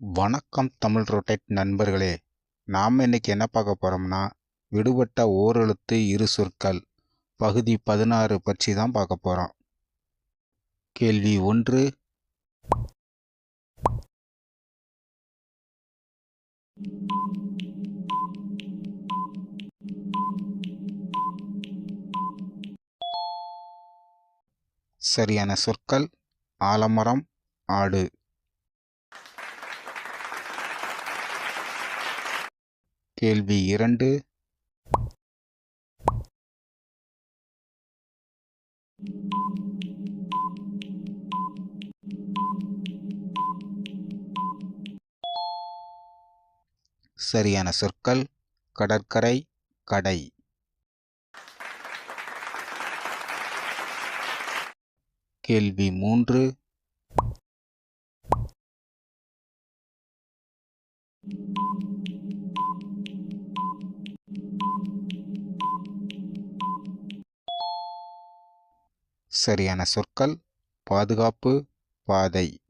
வணக்கம் தமிழ் ரொட்டேட் நண்பர்களே நாம் இன்னைக்கு என்ன பார்க்க போகிறோம்னா விடுபட்ட ஓரெழுத்து இரு சொற்கள் பகுதி பதினாறு பற்றி தான் பார்க்க போகிறோம் கேள்வி ஒன்று சரியான சொற்கள் ஆலமரம் ஆடு. கேள்வி இரண்டு. சரியான சொற்கள். கடற்கரை கடை. கேள்வி மூன்று. சரியான சொற்கள் பாதுகாப்பு பாதை.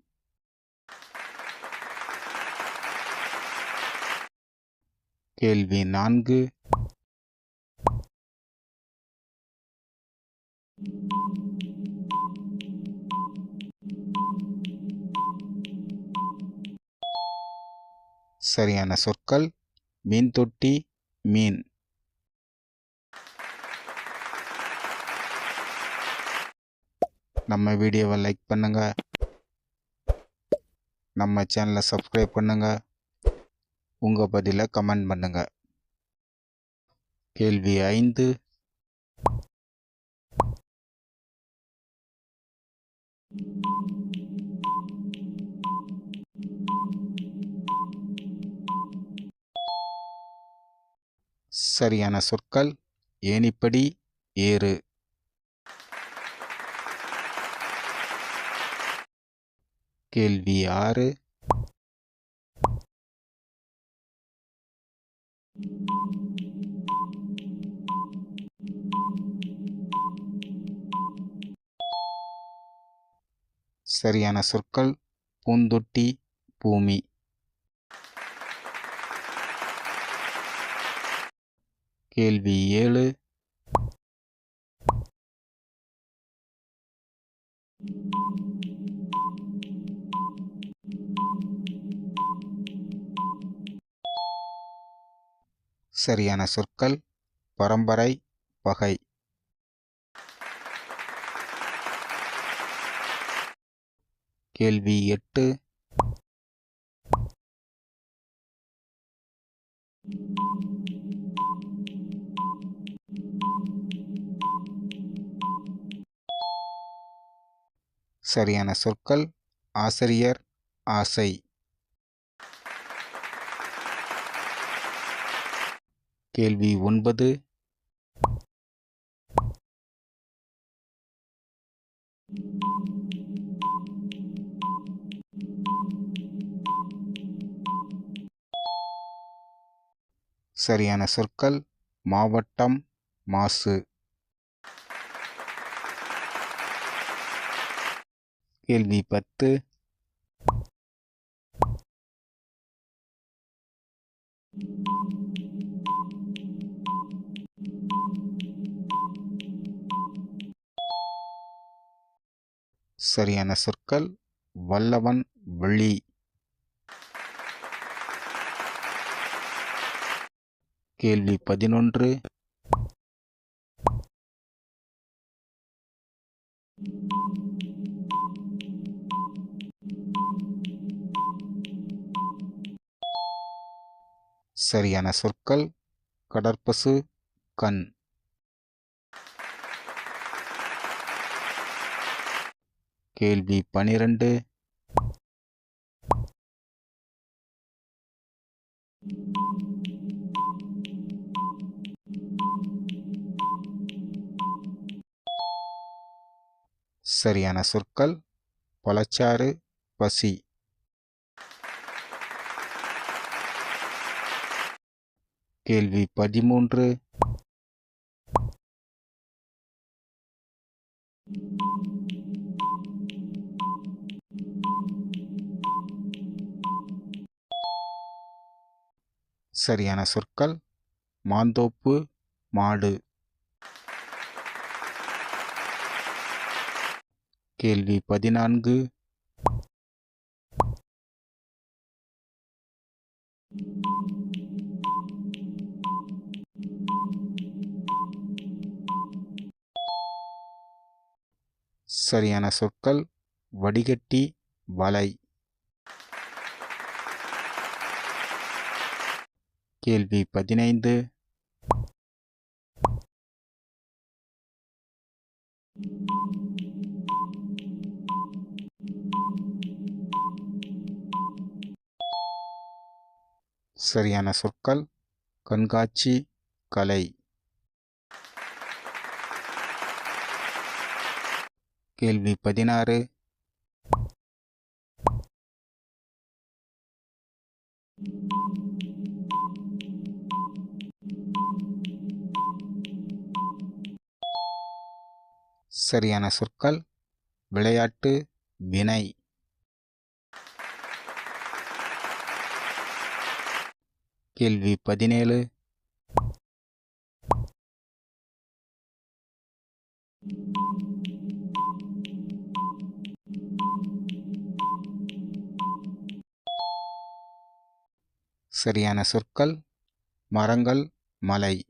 கேள்வி நான்கு. சரியான சொற்கள் மீன் தொட்டி மீன். நம்ம வீடியோவை லைக் பண்ணுங்கள் நம்ம சேனலை சப்ஸ்கிரைப் பண்ணுங்கள் உங்கள் பதிலை கமெண்ட் பண்ணுங்கள் கேள்வி ஐந்து. சரியான சொற்கள். ஏனிப்படி ஏறு. கேள்வி ஆறு. சரியான சொற்கள் பூந்தொட்டி பூமி. கேள்வி ஏழு. சரியான சொற்கள் பரம்பரை பகை. கேள்வி எட்டு. சரியான சொற்கள் ஆசிரியர் ஆசை. கேள்வி ஒன்பது. சரியான சொற்கள் மாவட்டம் மாசு. கேள்வி பத்து. சரியான சொற்கள் வல்லவன் வெளி கேள்வி பதினொன்று. சரியான சொற்கள் கடற்பசு கண். கேள்வி பனிரெண்டு. சரியான சொற்கள். பழச்சாறு பசி. கேள்வி பதிமூன்று. சரியான சொற்கள். மாந்தோப்பு மாடு. கேள்வி பதினான்கு. சரியான சொற்கள். வடிகட்டி வலை. கேள்வி பதினைந்து. சரியான சொற்கள். கண்காட்சி கலை. கேள்வி பதினாறு. சரியான சொற்கள் விளையாட்டு வினை. கேள்வி பதினேழு. சரியான சொற்கள் மரங்கள் மலை.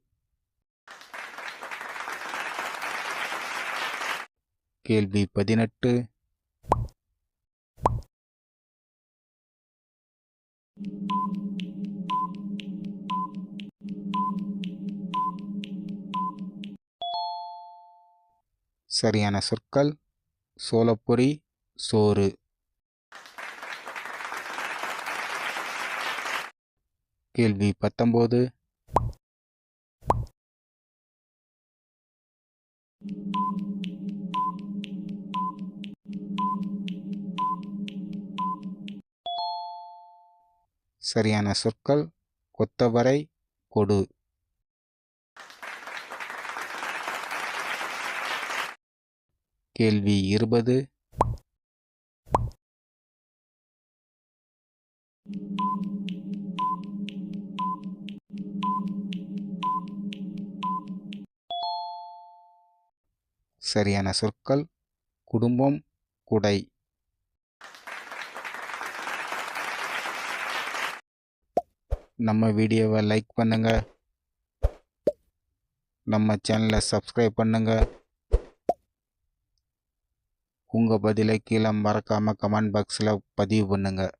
கேள்வி பதினெட்டு. சரியான சொற்கள். சோளப்பொறி சோறு. கேள்வி பத்தொம்போது. சரியான சொற்கள் கொத்தவரை கொடு. கேள்வி இருபது. சரியான சொற்கள் குடும்பம் குடை. நம்ம வீடியோவை லைக் பண்ணுங்கள் நம்ம சேனலை சப்ஸ்கிரைப் பண்ணுங்கள் உங்கள் பதிலை கீழே மறக்காமல் கமெண்ட் பாக்ஸில் பதிவு பண்ணுங்கள்